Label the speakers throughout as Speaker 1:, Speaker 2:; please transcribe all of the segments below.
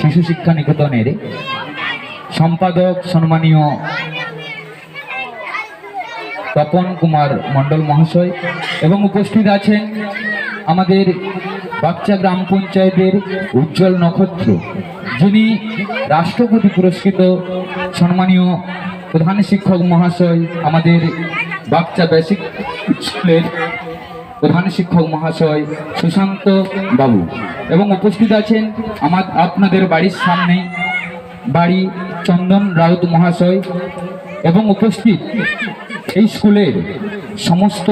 Speaker 1: শিশু শিক্ষা নিকেতনের সম্পাদক সম্মানীয় তপন কুমার মণ্ডল মহাশয় এবং উপস্থিত আছেন আমাদের বাচ্চা গ্রাম পঞ্চায়েতের উজ্জ্বল নক্ষত্র, যিনি রাষ্ট্রপতি পুরস্কৃত সম্মানীয় প্রধান শিক্ষক মহাশয় আমাদের বাচ্চা বেসিক স্কুলের প্রধান শিক্ষক মহাশয় সুশান্ত বাবু। এবং উপস্থিত আছেন আমার আপনাদের বাড়ির সামনে বাড়ি চন্দন রাউত মহাশয় এবং উপস্থিত এই স্কুলের সমস্ত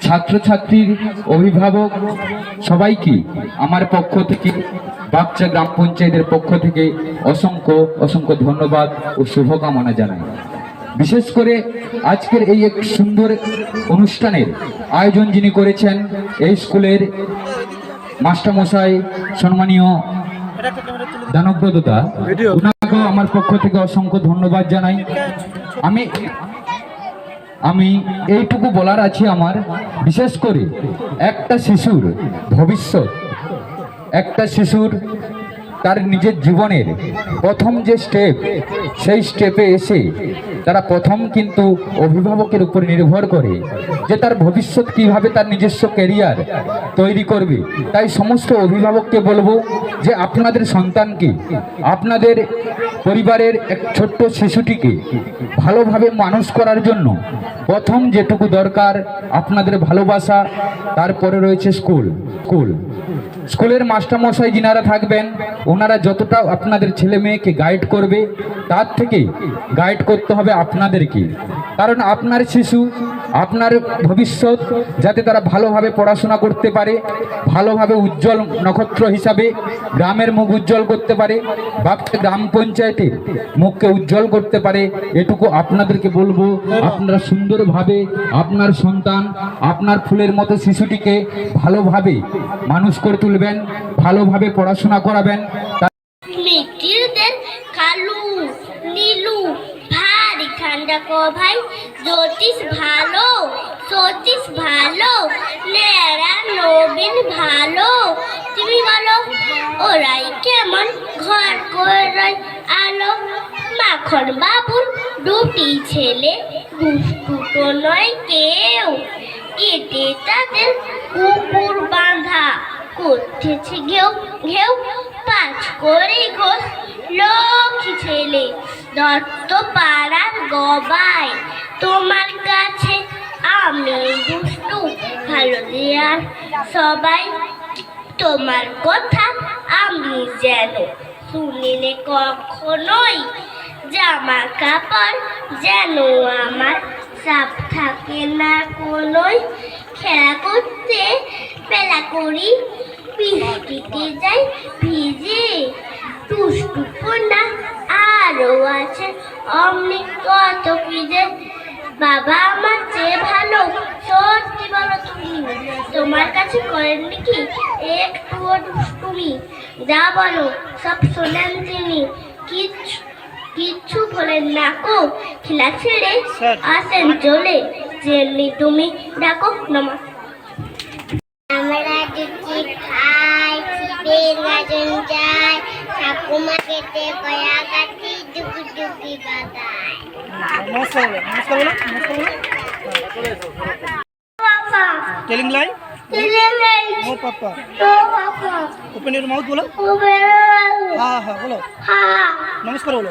Speaker 1: ছাত্রছাত্রীর অভিভাবক সবাইকে আমার পক্ষ থেকে বাচ্চা গ্রাম পঞ্চায়েতের পক্ষ থেকে অসংখ্য অসংখ্য ধন্যবাদ ও শুভকামনা জানাই। বিশেষ করে আজকের এই এক সুন্দর অনুষ্ঠানের আয়োজন যিনি করেছেন এই স্কুলের মাস্টারমশাই সম্মানীয় দানব্রততা ওনাকেও আমার পক্ষ থেকে অসংখ্য ধন্যবাদ জানাই। আমি আমি এইটুকু বলার আছে আমার বিশেষ করে একটা শিশুর ভবিষ্যৎ একটা শিশুর তার নিজের জীবনের প্রথম যে স্টেপ সেই স্টেপে এসে তারা প্রথম কিন্তু অভিভাবকের উপর নির্ভর করে যে তার ভবিষ্যৎ কীভাবে তার নিজস্ব ক্যারিয়ার তৈরি করবে। তাই সমস্ত অভিভাবককে বলব যে আপনাদের সন্তানকে, আপনাদের পরিবারের এক ছোট্ট শিশুটিকে ভালোভাবে মানুষ করার জন্য প্রথম যেটুকু দরকার আপনাদের ভালোবাসা, তারপরে রয়েছে স্কুল স্কুল স্কুলের মাস্টারমশাই যিনারা থাকবেন, ওনারা যতটা আপনাদের ছেলে মেয়েকে গাইড করবে, তার থেকে গাইড করতে হবে আপনাদেরকে। কারণ আপনার শিশু আপনার ভবিষ্যৎ যাতে তারা ভালোভাবে পড়াশোনা করতে পারে, ভালোভাবে উজ্জ্বল নক্ষত্র হিসাবে গ্রামের মুখ উজ্জ্বল করতে পারে, বা গ্রাম পঞ্চায়েতের মুখকে উজ্জ্বল করতে পারে, এটুকু আপনাদেরকে বলব। আপনারা সুন্দরভাবে আপনার সন্তান, আপনার ফুলের মতো শিশুটিকে ভালোভাবে মানুষ করে তুলবেন, ভালোভাবে পড়াশোনা করাবেন।
Speaker 2: ঠান্ডা ভাই, জ্যোতিষ ভালো, সতীশ ভালো নেড়া নবীন ভালো। তুমি বলো, ওরাই কেমন? ঘর করে আলো, মাখন বাবুর দুটি ছেলে, দুষ্টুটো নয় কেউ। এতে তাদের কুকুর বাঁধা। করতেছে ঘেউ ঘেউ, পাঁচ করে ঘোষ। লক্ষ্মী ছেলে দত্ত পাড়ার গবাই তোমার কাছে আমি দুষ্টু ভালো দেয়ার। সবাই তোমার কথা আমি যেন শুনিলে কখনোই জামা কাপড় যেন আমার সাপ থাকে না। কোনোই খেলা করতে বেলা করি, বৃষ্টিতে যাই ভিজে টুসটু কন্যা আরও আছে। অমনি কত কি যে বাবা আমার চেয়ে ভালো। সত্যি বলো তুমি তোমার কাছে করেননি কি একটুও দুষ্টুমি। যা বলো সব শোনেন তিনি। কিচ্ছু কিচ্ছু বলেন না কো। খেলা ছেড়ে আসেন চলে। যেমনি তুমি ডাকো নমা আমরা যদি খাই ছিপে নাজন যায় ঠাকুমা কেটে কয়া কাটি ডুকি ডুকি বাদায়
Speaker 3: নমস্কার বলো নমস্কার বলো নমস্কার বলো টেলিং লাই
Speaker 2: দিলে নেই
Speaker 3: ও পাপা ওপেন ইউর মাউথ বলো হ্যাঁ হ্যাঁ বলো। নমস্কার বলো।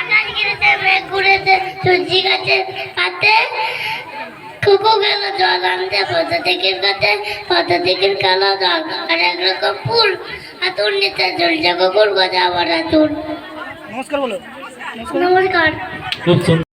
Speaker 2: আকাশ ঘুরেছে সূর্যি গাছের পাতে। কুকু গেল জল আনতে পথা থেকে কাছে পথা থেকে কালো জল আর এক রকম ফুল আতুর নিতে ঝুলছে কুকুর গজা আবার আতুর
Speaker 3: নমস্কার বলো নমস্কার
Speaker 2: নমস্কার